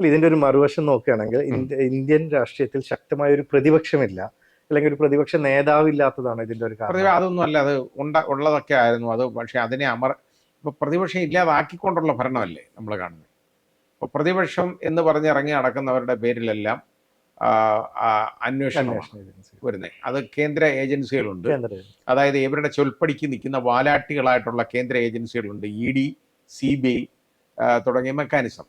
അല്ല ഇതിന്റെ ഒരു മറുവശം നോക്കുകയാണെങ്കിൽ ഇന്ത്യൻ രാഷ്ട്രീയത്തിൽ ശക്തമായ ഒരു പ്രതിപക്ഷമില്ല. അല്ലെങ്കിൽ ഒരു പ്രതിപക്ഷ നേതാവില്ലാത്തതാണ് ഇതിന്റെ ഒരു കാര്യം കാരണം. അതൊന്നും അല്ല അത് ഉണ്ട ഉള്ളതൊക്കെ ആയിരുന്നു. അത് പക്ഷെ അതിനെ അമർ ഇപ്പൊ പ്രതിപക്ഷം ഇല്ലാതാക്കിക്കൊണ്ടുള്ള ഭരണമല്ലേ നമ്മൾ കാണുന്നത്? ഇപ്പൊ പ്രതിപക്ഷം എന്ന് പറഞ്ഞ് ഇറങ്ങി നടക്കുന്നവരുടെ പേരിലെല്ലാം അന്വേഷണ വരുന്നത് അത് കേന്ദ്ര ഏജൻസികളുണ്ട്. അതായത് ഇവരുടെ ചൊൽപ്പടിക്ക് നിൽക്കുന്ന വാലാട്ടികളായിട്ടുള്ള കേന്ദ്ര ഏജൻസികളുണ്ട്. E D C B I തുടങ്ങിയ മെക്കാനിസം.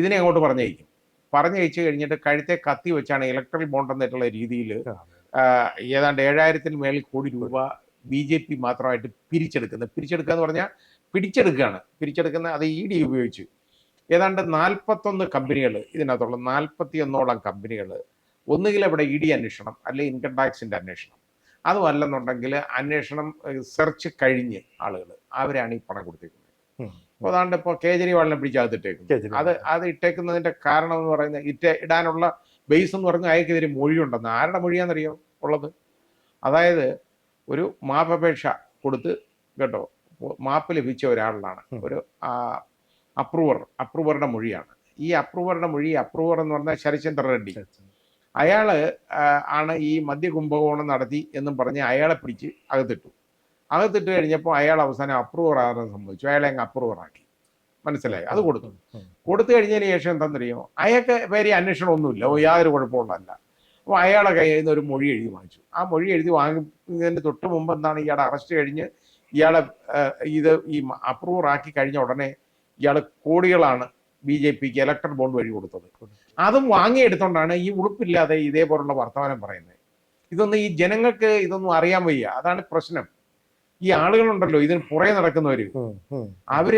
ഇതിനെ അങ്ങോട്ട് പറഞ്ഞയക്കും. പറഞ്ഞയച്ചു കഴിഞ്ഞിട്ട് കഴുത്തെ കത്തി വെച്ചാണ് ഇലക്ട്രിക് ബോണ്ട് എന്നിട്ടുള്ള രീതിയിൽ ഏതാണ്ട് ഏഴായിരത്തിന് മേളിൽ കോടി രൂപ ബി ജെ പി മാത്രമായിട്ട് പിരിച്ചെടുക്കുന്നത്. പിരിച്ചെടുക്കുക എന്ന് പറഞ്ഞാൽ പിടിച്ചെടുക്കുകയാണ്. പിരിച്ചെടുക്കുന്ന അത് ഇ ഡി ഉപയോഗിച്ച്. ഏതാണ്ട് നാൽപ്പത്തൊന്ന് കമ്പനികൾ ഇതിനകത്തുള്ള നാൽപ്പത്തി ഒന്നോളം കമ്പനികൾ ഒന്നുകിൽ അവിടെ ഇ ഡി അന്വേഷണം അല്ലെങ്കിൽ ഇൻകം ടാക്സിന്റെ അന്വേഷണം. അതും അല്ലെന്നുണ്ടെങ്കിൽ അന്വേഷണം സെർച്ച് കഴിഞ്ഞ് ആളുകൾ അവരാണ് ഈ പണം കൊടുത്തേക്കുന്നത് അതാണ്ട് ഇപ്പോൾ കേജ്രിവാളിനെ പിടിച്ച് അകത്തിട്ടേക്കും കേജ്രിവാൾ. അത് അത് ഇട്ടേക്കുന്നതിന്റെ കാരണം എന്ന് പറയുന്നത് ഇറ്റ ഇടാനുള്ള ബേസ് എന്ന് പറഞ്ഞാൽ അയക്കെതിരെ മൊഴിയുണ്ടെന്ന്. ആരുടെ മൊഴിയാണെന്നറിയോ ഉള്ളത്? അതായത് ഒരു മാപ്പപേക്ഷ കൊടുത്ത് കേട്ടോ മാപ്പ് ലഭിച്ച ഒരാളിലാണ്. ഒരു അപ്രൂവർ അപ്രൂവറുടെ മൊഴിയാണ്. ഈ അപ്രൂവറുടെ മൊഴി അപ്രൂവർ എന്ന് പറഞ്ഞാൽ ശരചന്ദ്ര റെഡ്ഡി. അയാൾ ആണ് ഈ മദ്യ കുംഭകോണം നടത്തി എന്നും പറഞ്ഞ് അയാളെ പിടിച്ച് അകത്തിട്ടു. അകത്തിട്ട് കഴിഞ്ഞപ്പോൾ അയാൾ അവസാനം അപ്രൂവർ ആകാൻ സംഭവിച്ചു. അയാളെ അങ്ങ് അപ്രൂവർ ആക്കി. മനസ്സിലായി? അത് കൊടുത്തു. കൊടുത്തു കഴിഞ്ഞതിന് ശേഷം എന്താണെന്നറിയോ അയാൾക്ക് പേര് അന്വേഷണം ഒന്നുമില്ല ഓ, യാതൊരു കുഴപ്പമുള്ളതല്ല. അപ്പോൾ അയാളെ കയ്യിൽ നിന്ന് ഒരു മൊഴി എഴുതി വാങ്ങിച്ചു. ആ മൊഴി എഴുതി വാങ്ങുന്നതിന് തൊട്ട് മുമ്പ് എന്താണ് ഇയാളെ അറസ്റ്റ് കഴിഞ്ഞ് ഇയാളെ ഇത് ഈ അപ്രൂവർ ആക്കി കഴിഞ്ഞ ഉടനെ ഇയാൾ കോടികളാണ് ബി ജെ പിക്ക് ഇലക്ട്രൽ ബോണ്ട് വഴി കൊടുത്തത്. അതും വാങ്ങിയെടുത്തോണ്ടാണ് ഈ ഉളുപ്പില്ലാതെ ഇതേപോലുള്ള വർത്തമാനം പറയുന്നത്. ഇതൊന്നും ഈ ജനങ്ങൾക്ക് ഇതൊന്നും അറിയാൻ വയ്യ. അതാണ് പ്രശ്നം. ഈ ആളുകളുണ്ടല്ലോ ഇതിന് പുറകെ നടക്കുന്നവര്. അവർ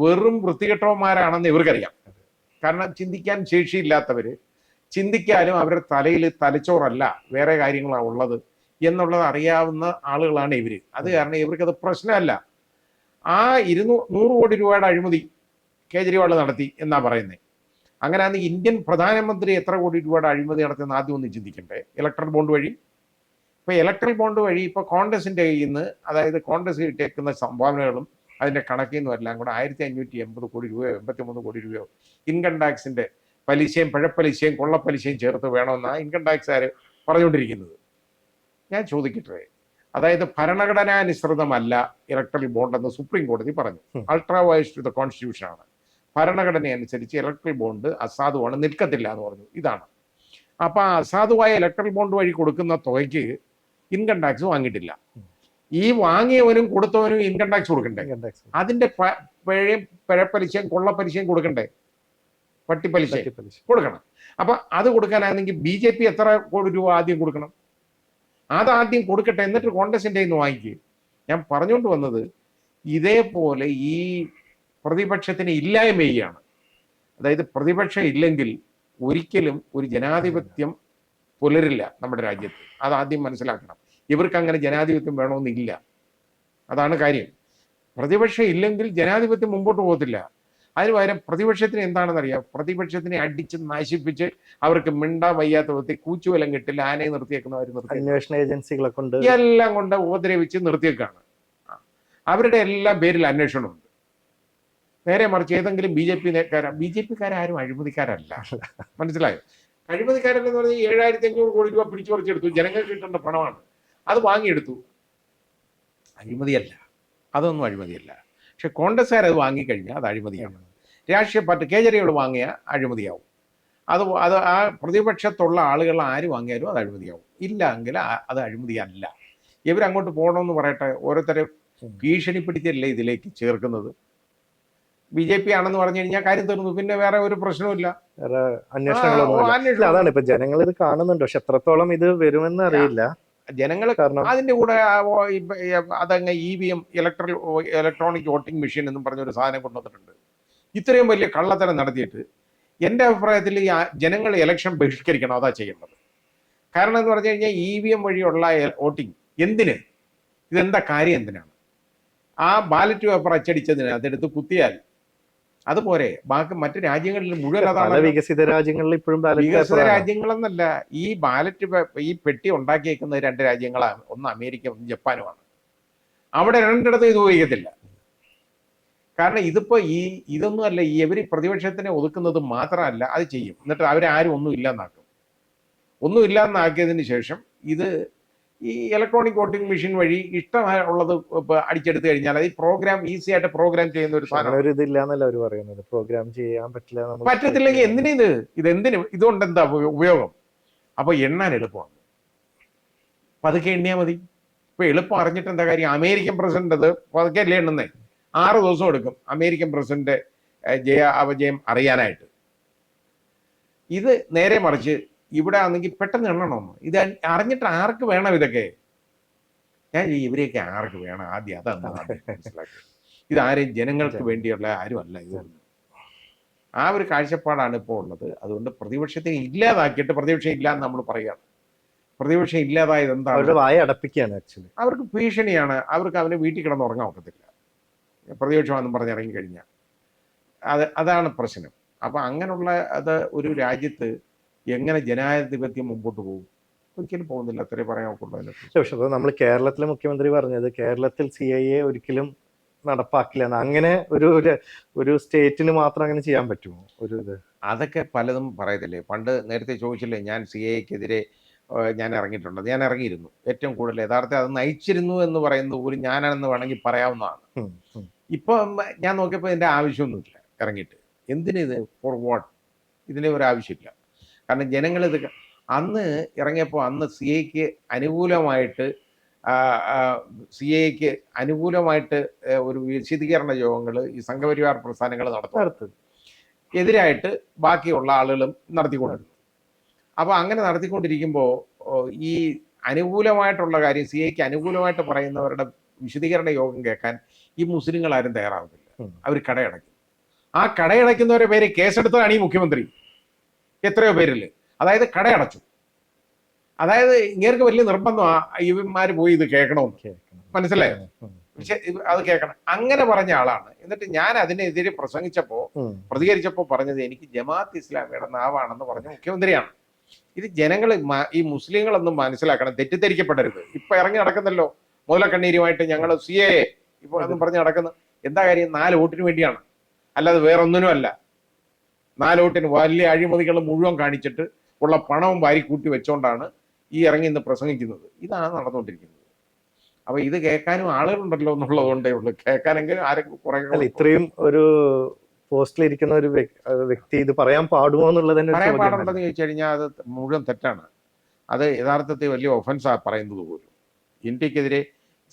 വെറും വൃത്തികെട്ടവന്മാരാണെന്ന് ഇവർക്കറിയാം. കാരണം ചിന്തിക്കാൻ ശേഷിയില്ലാത്തവര് ചിന്തിക്കാനും അവരുടെ തലയിൽ തലച്ചോറല്ല വേറെ കാര്യങ്ങളാണ് ഉള്ളത് എന്നുള്ളത് അറിയാവുന്ന ആളുകളാണ് ഇവർ. അത് കാരണം ഇവർക്കത് പ്രശ്നമല്ല. ആ ഇരുന്നൂ നൂറ് കോടി രൂപയുടെ അഴിമതി കേജ്രിവാൾ നടത്തി എന്നാ പറയുന്നത് അങ്ങനെയാണെങ്കിൽ ഇന്ത്യൻ പ്രധാനമന്ത്രി എത്ര കോടി രൂപയുടെ അഴിമതി നടത്തിയെന്ന് ആദ്യം ഒന്ന് ചിന്തിക്കണ്ടേ? ഇലക്ട്രൽ ബോണ്ട് വഴി? ഇപ്പൊ ഇലക്ട്രൽ ബോണ്ട് വഴി ഇപ്പൊ കോൺഗ്രസിന്റെ കയ്യിൽ നിന്ന് അതായത് കോൺഗ്രസ് കിട്ടിയേക്കുന്ന സംഭാവനകളും അതിന്റെ കണക്കിൽ നിന്നും എല്ലാം കൂടെ ആയിരത്തി അഞ്ഞൂറ്റി എൺപത് കോടി രൂപയോ എൺപത്തി മൂന്ന് കോടി രൂപയോ ഇൻകം ടാക്സിന്റെ പലിശയും പിഴപ്പലിശയും കൊള്ളപ്പലിശയും ചേർത്ത് വേണമെന്നാണ് ഇൻകം ടാക്സുകാർ പറഞ്ഞുകൊണ്ടിരിക്കുന്നത്. ഞാൻ ചോദിക്കട്ടെ അതായത് ഭരണഘടനാനുസൃതമല്ല ഇലക്ട്രൽ ബോണ്ട് എന്ന് സുപ്രീം കോടതി പറഞ്ഞു. അൾട്രാ വയസ് ടു ദ കോൺസ്റ്റിറ്റ്യൂഷൻ ആണ്. ഭരണഘടന അനുസരിച്ച് ഇലക്ട്രൽ ബോണ്ട് അസാധുവാണ് നിൽക്കത്തില്ല എന്ന് പറഞ്ഞു. ഇതാണ്. അപ്പൊ ആ അസാധുവായ ഇലക്ട്രൽ ബോണ്ട് വഴി കൊടുക്കുന്ന തുകയ്ക്ക് ഇൻകം ടാക്സ് വാങ്ങിയിട്ടില്ല. ഈ വാങ്ങിയവനും കൊടുത്തവനും ഇൻകം ടാക്സ് കൊടുക്കണ്ടേ? അതിന്റെ പിഴയും പിഴപ്പലിശയും കൊള്ളപ്പലിശയും കൊടുക്കണ്ടേ? പട്ടിപ്പലിശ. കൊടുക്കണം. അപ്പൊ അത് കൊടുക്കാനാണെങ്കിൽ ബി ജെ പി എത്ര കോടി രൂപ ആദ്യം കൊടുക്കണം? അത് ആദ്യം കൊടുക്കട്ടെ എന്നിട്ട് കോൺഗ്രസിന്റെ ഇന്ന് നിന്ന് വാങ്ങിക്കുക ഞാൻ പറഞ്ഞുകൊണ്ട് വന്നത് ഇതേപോലെ ഈ പ്രതിപക്ഷത്തിന് ഇല്ലായ്മയാണ്. അതായത് പ്രതിപക്ഷം ഇല്ലെങ്കിൽ ഒരിക്കലും ഒരു ജനാധിപത്യം പുലരില്ല നമ്മുടെ രാജ്യത്ത്. അത് ആദ്യം മനസ്സിലാക്കണം. ഇവർക്ക് അങ്ങനെ ജനാധിപത്യം വേണമെന്നില്ല. അതാണ് കാര്യം. പ്രതിപക്ഷം ഇല്ലെങ്കിൽ ജനാധിപത്യം മുമ്പോട്ട് പോകത്തില്ല. അതിന് പകരം പ്രതിപക്ഷത്തിന് എന്താണെന്നറിയാം? പ്രതിപക്ഷത്തിനെ അടിച്ച് നശിപ്പിച്ച് അവർക്ക് മിണ്ടാ വയ്യാത്ത വിധത്തിൽ കൂച്ചുവലം കിട്ടില്ല ആനയെ നിർത്തിയേക്കുന്നവർ നിർത്തി അന്വേഷണ ഏജൻസികളെ കൊണ്ട് എല്ലാം കൊണ്ട് ഉപദ്രവിച്ച് നിർത്തിയേക്കാണ്. അവരുടെ എല്ലാം പേരിൽ അന്വേഷണമുണ്ട്. നേരെ മറിച്ച് ഏതെങ്കിലും B J P B J പിക്കാരും അഴിമതിക്കാരല്ല. മനസ്സിലായോ? അഴിമതിക്കാരല്ലെന്ന് പറഞ്ഞാൽ ഏഴായിരത്തി അഞ്ഞൂറ് കോടി രൂപ പിടിച്ചു പറിച്ചെടുത്തു ജനങ്ങൾക്ക് കിട്ടേണ്ട പണമാണ്. അത് വാങ്ങിയെടുത്തു. അഴിമതിയല്ല. അതൊന്നും അഴിമതിയല്ല. പക്ഷെ കോൺഗ്രസ്സുകാർ അത് വാങ്ങിക്കഴിഞ്ഞാൽ അത് അഴിമതിയാണ്. രാഷ്ട്രീയ പാർട്ടി കേജറികൾ വാങ്ങിയ അഴിമതിയാവും. അത് അത് ആ പ്രതിപക്ഷത്തുള്ള ആളുകൾ ആര് വാങ്ങിയാലും അത് അഴിമതിയാവും. ഇല്ല എങ്കിൽ ആ- അത് അഴിമതിയല്ല. ഇവരങ്ങോട്ട് പോകണമെന്ന് പറയട്ടെ. ഓരോരുത്തരെ. ഭീഷണിപ്പെടുത്തിയല്ലേ ഇതിലേക്ക് ചേർക്കുന്നത്? ബി ജെ പി ആണെന്ന് പറഞ്ഞു കഴിഞ്ഞാൽ കാര്യം തീർന്നു. പിന്നെ വേറെ ഒരു പ്രശ്നവുമില്ല. വേറെ അന്വേഷണങ്ങളൊന്നും അതാണ് ഇപ്പൊ ജനങ്ങൾ ഇത് കാണുന്നുണ്ട്. പക്ഷെ എത്രത്തോളം ഇത് വരുമെന്ന് അറിയില്ല. ജനങ്ങൾ കാരണം അതിന്റെ കൂടെ അതങ്ങ് E V M electoral electronic voting machine എന്നും പറഞ്ഞൊരു സാധനം കൊണ്ടുവന്നിട്ടുണ്ട്. ഇത്രയും വലിയ കള്ളത്തരം നടത്തിയിട്ട് എന്റെ അഭിപ്രായത്തിൽ ഈ ജനങ്ങൾ ഇലക്ഷൻ ബഹിഷ്കരിക്കണം അതാ ചെയ്യേണ്ടത്. കാരണം എന്ന് പറഞ്ഞു കഴിഞ്ഞാൽ ഇ വി എം വഴിയുള്ള വോട്ടിംഗ് എന്തിന്? ഇതെന്താ കാര്യം എന്തിനാണ്? ആ ബാലറ്റ് പേപ്പർ അച്ചടിച്ചതിന് അതെടുത്ത് കുത്തിയാൽ അതുപോരെ ബാക്കി മറ്റു രാജ്യങ്ങളിൽ മുഴുവൻ അതാണ് വികസിത രാജ്യങ്ങളിൽ ഇപ്പോഴും വികസിത രാജ്യങ്ങളെന്നല്ല ഈ ബാലറ്റ് ഈ പെട്ടി ഉണ്ടാക്കിയേക്കുന്ന രണ്ട് രാജ്യങ്ങളാണ് ഒന്ന് അമേരിക്ക ഒന്ന് ജപ്പാനുമാണ്. അവിടെ രണ്ടിടത്തും ഇത് ഉപയോഗിക്കത്തില്ല. കാരണം ഇതിപ്പോ ഈ ഇതൊന്നും അല്ല ഈ ഇവർ പ്രതിപക്ഷത്തിനെ ഒതുക്കുന്നത് മാത്രമല്ല അത് ചെയ്യും. എന്നിട്ട് അവരാരും ഒന്നും ഇല്ലാന്നാക്കും. ഒന്നും ഇല്ലാന്നാക്കിയതിന് ശേഷം ഇത് ഈ ഇലക്ട്രോണിക് വോട്ടിംഗ് മെഷീൻ വഴി ഇഷ്ടമുള്ളത് അടിച്ചെടുത്ത് കഴിഞ്ഞാൽ അത് പ്രോഗ്രാം ഈസി ആയിട്ട് പ്രോഗ്രാം ചെയ്യുന്ന ഒരു സാധനം. ഒരു അവർ പറയുന്നത്? പ്രോഗ്രാം ചെയ്യാൻ പറ്റില്ല പറ്റത്തില്ലെങ്കിൽ എന്തിനാ ഇത്? ഇത് എന്തിനു? ഇതുകൊണ്ട് എന്താ ഉപയോഗം? അപ്പൊ എണ്ണാൻ എളുപ്പമാണ്. പതുക്കെ എണ്ണിയാൽ മതി. ഇപ്പൊ എളുപ്പം അറിഞ്ഞിട്ട് എന്താ കാര്യം? അമേരിക്കൻ പ്രസിഡന്റ് അത് പതുക്കെ അല്ലേ എണ്ണുന്നേ? ആറ് ദിവസം എടുക്കും അമേരിക്കൻ പ്രസിഡന്റ് ജയ അപജയം അറിയാനായിട്ട്. ഇത് നേരെ മറിച്ച് ഇവിടെ ആണെങ്കിൽ പെട്ടെന്ന് എണ്ണണം ഇത് അറിഞ്ഞിട്ട് ആർക്ക് വേണം ഇതൊക്കെ? ഞാൻ ഇവരെയൊക്കെ ആർക്ക് വേണം ആദ്യം? അതാണ് ആദ്യം മനസ്സിലാക്കുക ഇത് ആരെയും ജനങ്ങൾക്ക് വേണ്ടിയുള്ള ആരും അല്ല ഇതൊന്നും ആ ഒരു കാഴ്ചപ്പാടാണ് ഇപ്പോൾ ഉള്ളത്. അതുകൊണ്ട് പ്രതിപക്ഷത്തെ ഇല്ലാതാക്കിയിട്ട് പ്രതിപക്ഷം ഇല്ല എന്ന് നമ്മൾ പറയുകയാണ് പ്രതിപക്ഷം ഇല്ലാതായത് എന്താണ്? അവരുടെ വായ അടപ്പിക്കുകയാണ് ആക്ച്വലി അവർക്ക് ഭീഷണിയാണ്. അവർക്ക് അവന് വീട്ടിൽ കിടന്ന് ഉറങ്ങാൻ ഒക്കത്തില്ല. പ്രതിപക്ഷമാണെന്ന് പറഞ്ഞ് ഇറങ്ങിക്കഴിഞ്ഞാൽ അത് അതാണ് പ്രശ്നം. അപ്പൊ അങ്ങനെയുള്ള അത് ഒരു രാജ്യത്ത് എങ്ങനെ ജനാധിപത്യം മുമ്പോട്ട് പോകും? ഒരിക്കലും പോകുന്നില്ല. അത്രേ അതിനെക്കുറിച്ച്. പക്ഷെ അപ്പോൾ നമ്മൾ കേരളത്തിലെ മുഖ്യമന്ത്രി പറഞ്ഞത് കേരളത്തിൽ സി ഐ എ ഒരിക്കലും നടപ്പാക്കില്ല അങ്ങനെ ഒരു ഒരു- ഒരു സ്റ്റേറ്റിന് മാത്രം അങ്ങനെ ചെയ്യാൻ പറ്റുമോ? ഒരു ഇത്? അതൊക്കെ പലതും പറയത്തില്ലേ? പണ്ട് നേരത്തെ ചോദിച്ചില്ലേ ഞാൻ സി എക്കെതിരെ ഞാൻ ഇറങ്ങിയിട്ടുണ്ട്. ഞാൻ ഇറങ്ങിയിരുന്നു. ഏറ്റവും കൂടുതൽ യഥാർത്ഥം അത് നയിച്ചിരുന്നു എന്ന് പറയുന്നത് പോലും ഞാനാണെന്ന് വേണമെങ്കിൽ പറയാവുന്നതാണ്. ഇപ്പം ഞാൻ നോക്കിയപ്പോൾ ഇതിന്റെ ആവശ്യമൊന്നുമില്ല ഇറങ്ങിയിട്ട്. എന്തിനിത് ഫോർ വാട്ട് ഇതിന് ഒരു ആവശ്യമില്ല. കാരണം ജനങ്ങൾ ഇത് അന്ന് ഇറങ്ങിയപ്പോൾ അന്ന് സി എക്ക് അനുകൂലമായിട്ട് സി എക്ക് അനുകൂലമായിട്ട് ഒരു വിശദീകരണ യോഗങ്ങൾ ഈ സംഘപരിവാർ പ്രസ്ഥാനങ്ങൾ നടത്തും. നടത്തും. എതിരായിട്ട് ബാക്കിയുള്ള ആളുകളും നടത്തിക്കൊണ്ടിരുന്നു. അപ്പോൾ അങ്ങനെ നടത്തിക്കൊണ്ടിരിക്കുമ്പോൾ ഈ അനുകൂലമായിട്ടുള്ള കാര്യം സി എക്ക് അനുകൂലമായിട്ട് പറയുന്നവരുടെ വിശദീകരണ യോഗം കേൾക്കാൻ ഈ മുസ്ലിങ്ങൾ ആരും തയ്യാറാവുന്നില്ല അവർ കടയടയ്ക്കും. ആ കടയടയ്ക്കുന്നവരെ പേര് കേസെടുത്തതാണ് ഈ മുഖ്യമന്ത്രി. എത്രയോ പേരിൽ അതായത് കടയടച്ചു. അതായത് ഇങ്ങേർക്ക് വലിയ നിർബന്ധമാ ഇവന്മാര് പോയി ഇത് കേൾക്കണമെന്ന് കേൾക്കണം. മനസ്സിലായോ? പക്ഷെ അത് കേൾക്കണം. അങ്ങനെ പറഞ്ഞ ആളാണ്. എന്നിട്ട് ഞാൻ അതിനെതിരെ പ്രസംഗിച്ചപ്പോ പ്രതികരിച്ചപ്പോ പറഞ്ഞത് എനിക്ക് ജമാഅത്ത് ഇസ്ലാമിയുടെ നാവാണെന്ന് പറഞ്ഞ മുഖ്യമന്ത്രിയാണ്. ഇത് ജനങ്ങൾ ഈ മുസ്ലിങ്ങളൊന്നും മനസ്സിലാക്കണം. തെറ്റിദ്ധരിക്കപ്പെടരുത്. ഇപ്പൊ ഇറങ്ങി നടക്കുന്നല്ലോ. മൂലക്കണ്ണീരുമായിട്ട് ഞങ്ങൾ സി എ ഇപ്പൊ എന്നും പറഞ്ഞ് നടക്കുന്നു. എന്താ കാര്യം? നാല് വോട്ടിന് വേണ്ടിയാണ്. അല്ലാതെ വേറൊന്നിനും അല്ല. നാല് വോട്ടിന് വലിയ അഴിമതികൾ മുഴുവൻ കാണിച്ചിട്ട് ഉള്ള പണവും വാരി കൂട്ടി വെച്ചോണ്ടാണ് ഈ ഇറങ്ങി ഇന്ന് പ്രസംഗിക്കുന്നത്. ഇതാണ് നടന്നുകൊണ്ടിരിക്കുന്നത്. അപ്പൊ ഇത് കേൾക്കാനും ആളുകളുണ്ടല്ലോ എന്നുള്ളതുകൊണ്ടേ ഉള്ളൂ. കേൾക്കാനെങ്കിലും ആരെങ്കിലും കുറെ ഇത്രയും ഒരു പോസ്റ്റിൽ ഇരിക്കുന്ന ഒരു വ്യക്തി ഇത് പറയാൻ പാടുമോ എന്നുള്ളത് തന്നെ പറയാൻ പാടുണ്ടെന്ന് ചോദിച്ചു കഴിഞ്ഞാൽ അത് മുഴുവൻ തെറ്റാണ്. അത് യഥാർത്ഥത്തിൽ വലിയ ഒഫൻസാ പറയുന്നത് പോലും. ഇന്ത്യക്കെതിരെ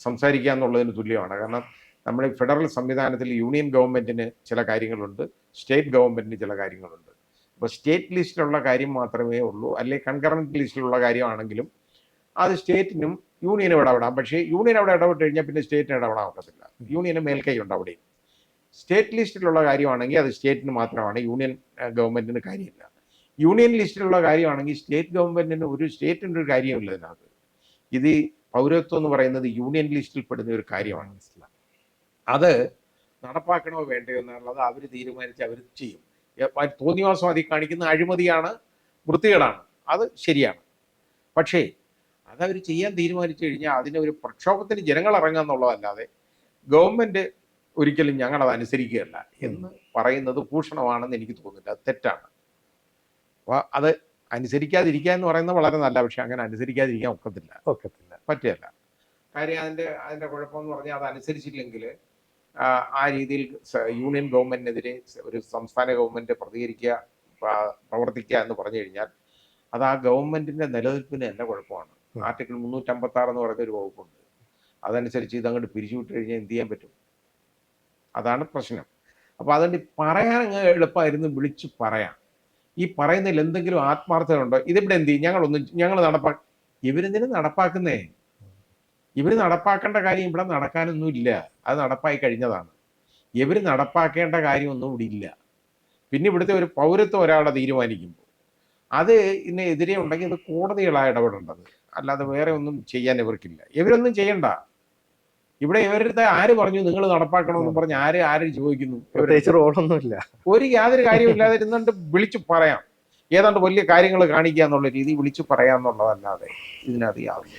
സംസാരിക്കുക എന്നുള്ളതിന് തുല്യമാണ്. കാരണം നമ്മുടെ ഈ ഫെഡറൽ സംവിധാനത്തിൽ യൂണിയൻ ഗവൺമെന്റിന് ചില കാര്യങ്ങളുണ്ട് സ്റ്റേറ്റ് ഗവൺമെന്റിന് ചില കാര്യങ്ങളുണ്ട്. അപ്പോൾ സ്റ്റേറ്റ് ലിസ്റ്റിലുള്ള കാര്യം മാത്രമേ ഉള്ളൂ. അല്ലെങ്കിൽ കൺകറന്റ് ലിസ്റ്റിലുള്ള കാര്യമാണെങ്കിലും അത് സ്റ്റേറ്റിനും യൂണിയനും ഇടപെടാം. പക്ഷേ യൂണിയൻ അവിടെ ഇടപെട്ട് കഴിഞ്ഞാൽ പിന്നെ സ്റ്റേറ്റിന് ഇടപെടാൻ പറ്റത്തില്ല യൂണിയന് മേൽക്കൈ ഉണ്ട് അവിടെയും. സ്റ്റേറ്റ് ലിസ്റ്റിലുള്ള കാര്യമാണെങ്കിൽ അത് സ്റ്റേറ്റിന് മാത്രമാണ് യൂണിയൻ ഗവൺമെന്റിന് കാര്യമില്ല. യൂണിയൻ ലിസ്റ്റിലുള്ള കാര്യമാണെങ്കിൽ സ്റ്റേറ്റ് ഗവൺമെന്റിന് ഒരു സ്റ്റേറ്റിന്റെ ഒരു കാര്യമില്ല ഇതിനകത്ത്. ഇത് പൗരത്വം എന്ന് പറയുന്നത് യൂണിയൻ ലിസ്റ്റിൽ പെടുന്ന ഒരു കാര്യമാണ്. അത് നടപ്പാക്കണോ വേണ്ടയോ എന്നുള്ളത് അവർ തീരുമാനിച്ച് അവർ ചെയ്യും. തോന്നിവാസം അതിൽ കാണിക്കുന്ന അഴിമതിയാണ് വൃത്തികേടാണ്. അത് ശരിയാണ്. പക്ഷേ അതവർ ചെയ്യാൻ തീരുമാനിച്ചു കഴിഞ്ഞാൽ അതിന് ഒരു പ്രക്ഷോഭത്തിന് ജനങ്ങൾ ഇറങ്ങുക എന്നുള്ളതല്ലാതെ ഗവൺമെന്റ് ഒരിക്കലും ഞങ്ങളത് അനുസരിക്കുകയല്ല എന്ന് പറയുന്നത് ഭൂഷണമാണെന്ന് എനിക്ക് തോന്നുന്നില്ല. അത് തെറ്റാണ്. അപ്പോൾ അത് അനുസരിക്കാതിരിക്കുക എന്ന് പറയുന്നത് വളരെ നല്ല പക്ഷെ അങ്ങനെ അനുസരിക്കാതിരിക്കാൻ ഒക്കത്തില്ല. ഒക്കത്തില്ല. പറ്റില്ല കാര്യം അതിന്റെ അതിന്റെ കുഴപ്പമെന്ന് പറഞ്ഞാൽ അത് അനുസരിച്ചില്ലെങ്കിൽ ആ രീതിയിൽ യൂണിയൻ ഗവൺമെന്റിനെതിരെ ഒരു സംസ്ഥാന ഗവൺമെന്റ് പ്രതികരിക്കുക പ്രവർത്തിക്കുക എന്ന് പറഞ്ഞു കഴിഞ്ഞാൽ അത് ആ ഗവൺമെന്റിന്റെ നിലനിൽപ്പിന് തന്നെ കുഴപ്പമാണ്. ആർട്ടിക്കിൾ മുന്നൂറ്റമ്പത്തി ആറ് എന്ന് പറയുന്ന ഒരു വകുപ്പുണ്ട്. അതനുസരിച്ച് ഇതങ്ങോട്ട് പിരിച്ചുവിട്ട് കഴിഞ്ഞാൽ എന്ത് ചെയ്യാൻ പറ്റും? അതാണ് പ്രശ്നം. അപ്പോൾ അതുകൊണ്ട് പറയാൻ എളുപ്പമായിരുന്നു വിളിച്ചു പറയാം. ഈ പറയുന്നതിൽ എന്തെങ്കിലും ആത്മാർത്ഥതയുണ്ടോ? ഇതിവിടെ എന്ത് ചെയ്യും? ഞങ്ങളൊന്നും ഞങ്ങൾ നടപ്പാ ഇവരെന്തിനു നടപ്പാക്കുന്നേ? ഇവർ നടപ്പാക്കേണ്ട കാര്യം ഇവിടെ നടക്കാനൊന്നും ഇല്ല. അത് നടപ്പായി കഴിഞ്ഞതാണ്. ഇവർ നടപ്പാക്കേണ്ട കാര്യമൊന്നും ഇവിടെ ഇല്ല. പിന്നെ ഇവിടുത്തെ ഒരു പൗരത്വം ഒരാളെ തീരുമാനിക്കുമ്പോൾ അത് ഇതിനെതിരെ ഉണ്ടെങ്കിൽ അത് കോടതികളാണ് ഇടപെടേണ്ടത്. അല്ലാതെ വേറെ ഒന്നും ചെയ്യാൻ ഇവർക്കില്ല. ഇവരൊന്നും ചെയ്യണ്ട. ഇവിടെ ഇവരുടെ ആര് പറഞ്ഞു നിങ്ങൾ നടപ്പാക്കണമെന്ന് പറഞ്ഞ് ആര് ആര് ചോദിക്കുന്നു? റോളൊന്നുമില്ല. ഒരു യാതൊരു കാര്യമില്ലാതെ ഇരുന്നുകൊണ്ട് വിളിച്ചു പറയാം. ഏതാണ്ട് വലിയ കാര്യങ്ങൾ കാണിക്കുക എന്നുള്ള രീതി വിളിച്ചു പറയാന്നുള്ളതല്ലാതെ ഇതിനകത്ത് യാതൊരു